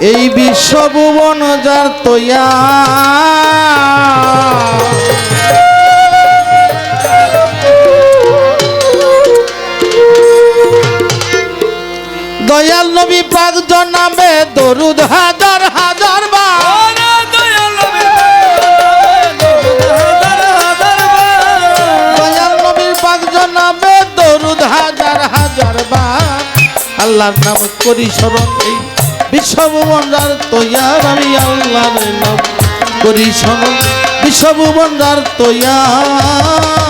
এই বিশ্বভুবন যার তৈয়া। দয়াল নবী পাক জনাবে দরুদ হাজার হাজার বার। দয়াল নবীর পাক জনাবে দরুদ হাজার হাজার বার। আল্লাহর নাম করি স্মরণ এই বিশ্বভুবনদার তৈয়ার আমি আল্লাহর নাম করি স্মরণ বিশ্বভুবনদার তৈয়ার।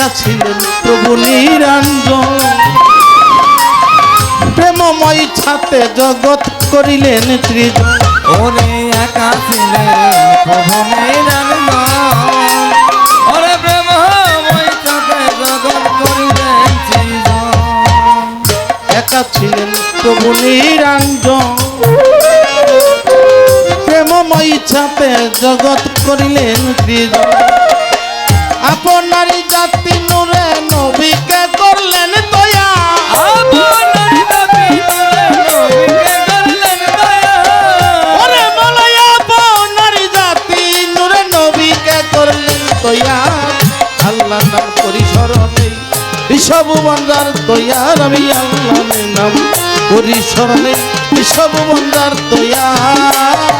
একা ছিলেন প্রভু নিরঞ্জন। প্রেমময় ছাতে জগৎ করিলেন সৃজন ওরে একা ছিলে প্রভু নিরঞ্জন। ওরে প্রেমময় সাথে জগৎ করিলেন একা ছিলেন প্রভু নিরঞ্জন। প্রেমময় ছাতে জগৎ করিলেন আপনার আল্লাহ নাম করি স্মরণে বন্দার তৈয়ার আমি আল্লাহ নাম। করি বন্দার আমার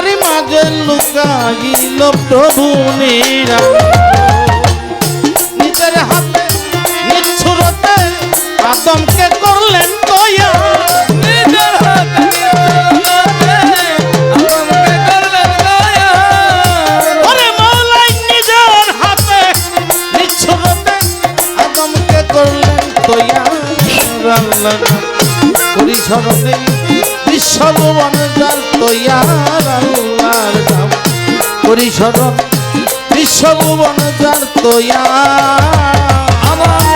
তারি মাঝে লুকাইল প্রভু নিরা নিজের হাতে নিচ্ছুরতে আদমকে করলেন দয়া নিজের হাতে করলেন দয়া ওরে মৌলাই নিজের হাতে নিচ্ছুরতে আদমকে করি স্মরণ বিশ্বভুবন যার আমার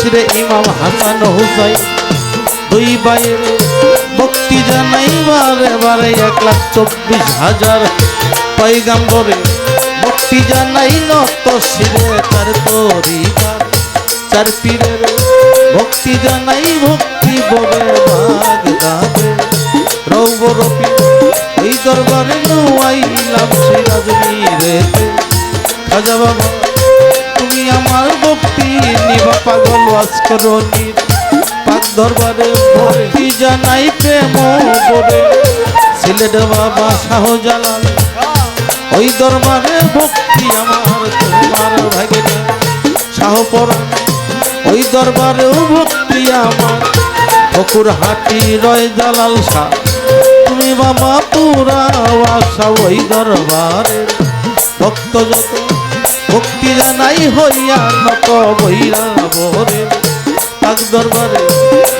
নত ইমাম হাসান হুসাইন। দুই ভাইয়ের ভক্তি জানাই বারে বারে এক লাখ চব্বিশ হাজার পয়গাম্বরে। ভক্তি জানাই নত শিরে তার পরিবার। চার পীরের ভক্তি জানাই ভক্তি বলে ভাগ দাবে রৌব রবি ওই দরবারে নুয়াইলাম সেই রাজনীরেতে খাজা বাবা ওয়াস্করণীর পাক দরবারে ভক্তি জানাই প্রেম বলে সিলেট বাবা শাহজালাল, ওই দরবারে ভক্তি আমার, তোমার ভাগে শাহপরা ওই দরবারেও ভক্তি আমার ফকুর হাটি রয় জালাল শাহ। তুমি বাবা পুরা আশা ওই দরবারে, ভক্ত যত ভক্তি জানাই হইয়া নত বৈরা বরে পাক দরবারে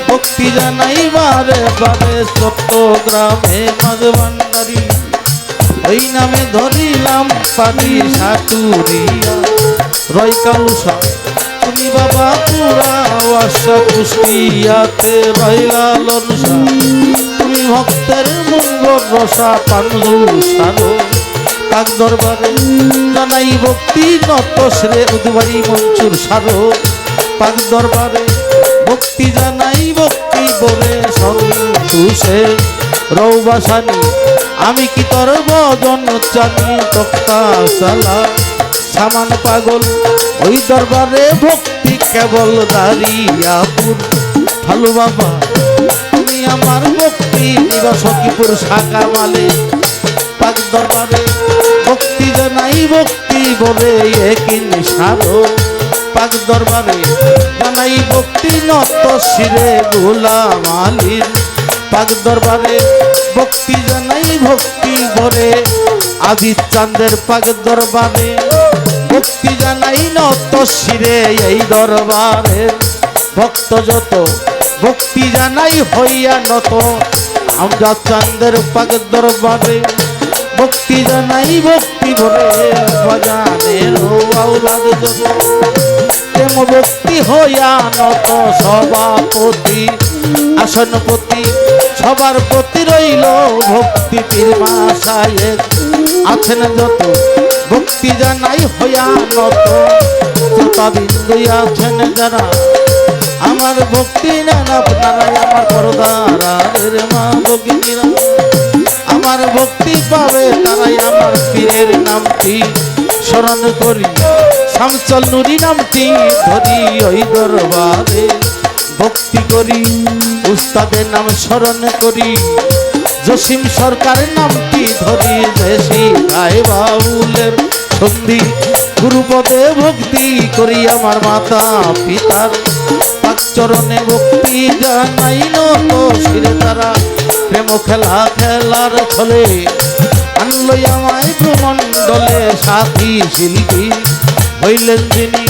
ভক্তি জানাই বারে বারে চট্টগ্রামে মাঝ ভান্ডারি। ওই নামে ধরিলাম পানি সাটুরিয়া রয় কালুসা তুমি বাবা পুরা আশা কুষ্টিয়াতে রইলা লনসা তুমি ভক্তের মঙ্গল রসা পান্ডু সারো কাক দরবারে জানাই ভক্তি নত শ্রে উদ্বারি মঞ্চুর সারো। পাক দরবারে ভক্তি জানাই ভক্তি বলে সন্তোষে। রৌবাসানি আমি কি তোর বদন চানি তক্তা সামান পাগল, ওই দরবারে ভক্তি কেবল দাঁড়িয়াপুর ভালো বাবা, তুমি আমার ভক্তি নিবাসকিপুর শাখা মালে পাক দরবারে ভক্তি জানাই, ভক্তি বলে একিন সারো পাক দরবারে জানাই, ভক্তি নত শিরে গোলাম আলীর। পাক দরবারে ভক্তি জানাই, ভক্তি বলে আজিত চাঁদের পাক দরবারে। ভক্তি জানাই নত শিরে এই দরবারে। ভক্ত যত ভক্তি জানাই হইয়া নত, আমরা চাঁদের পাক দরবারে। ভক্তি জানাই, ভক্তি বলে ভজানের আউলাদ যত। প্রেম ভক্তি হইয়া নত সভাপতি আসনপতি সবার প্রতি রইল ভক্তি পীরমা আছেন যত, ভক্তি জানাই হইয়া নত। শ্রোতাবিন্দু আছেন যারা, আমার ভক্তি নেন আপনারাই, আমার পরদারের মা ভগিনীরা। আমার ভক্তি পাবে তারাই আমার পীরের নামটি স্মরণ করি। শামচল নুরি নামটি ধরি ওই দরবারে। ভক্তি করি, উস্তাদের নাম স্মরণ করি। জসিম সরকারের নামটি ধরি বেশি গায়ে বাউলের সন্ধি গুরুপদে ভক্তি করি আমার মাতা পিতার। পাক চরণে ভক্তি জানাই নত শিরে তারা। প্রেম খেলা খেলার ফলে আনলো আমায় ভ্রমণ্ডলে সাথী শিল্পী হইলেন যিনি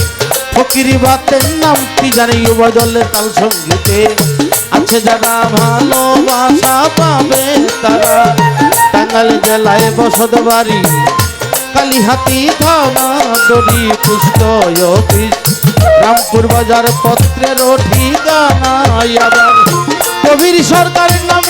ফকিরি বাতের নামটি জানি বদলে তাল সঙ্গীতে। আছে যারা ভালোবাসা পাবে তারা। টাঙ্গাল জেলায় বসত বাড়ি, কালীহাতি থানা দড়ি পুষ্ট রামপুর বাজার পত্রের ঠিকানা কবির সরকারের নামটি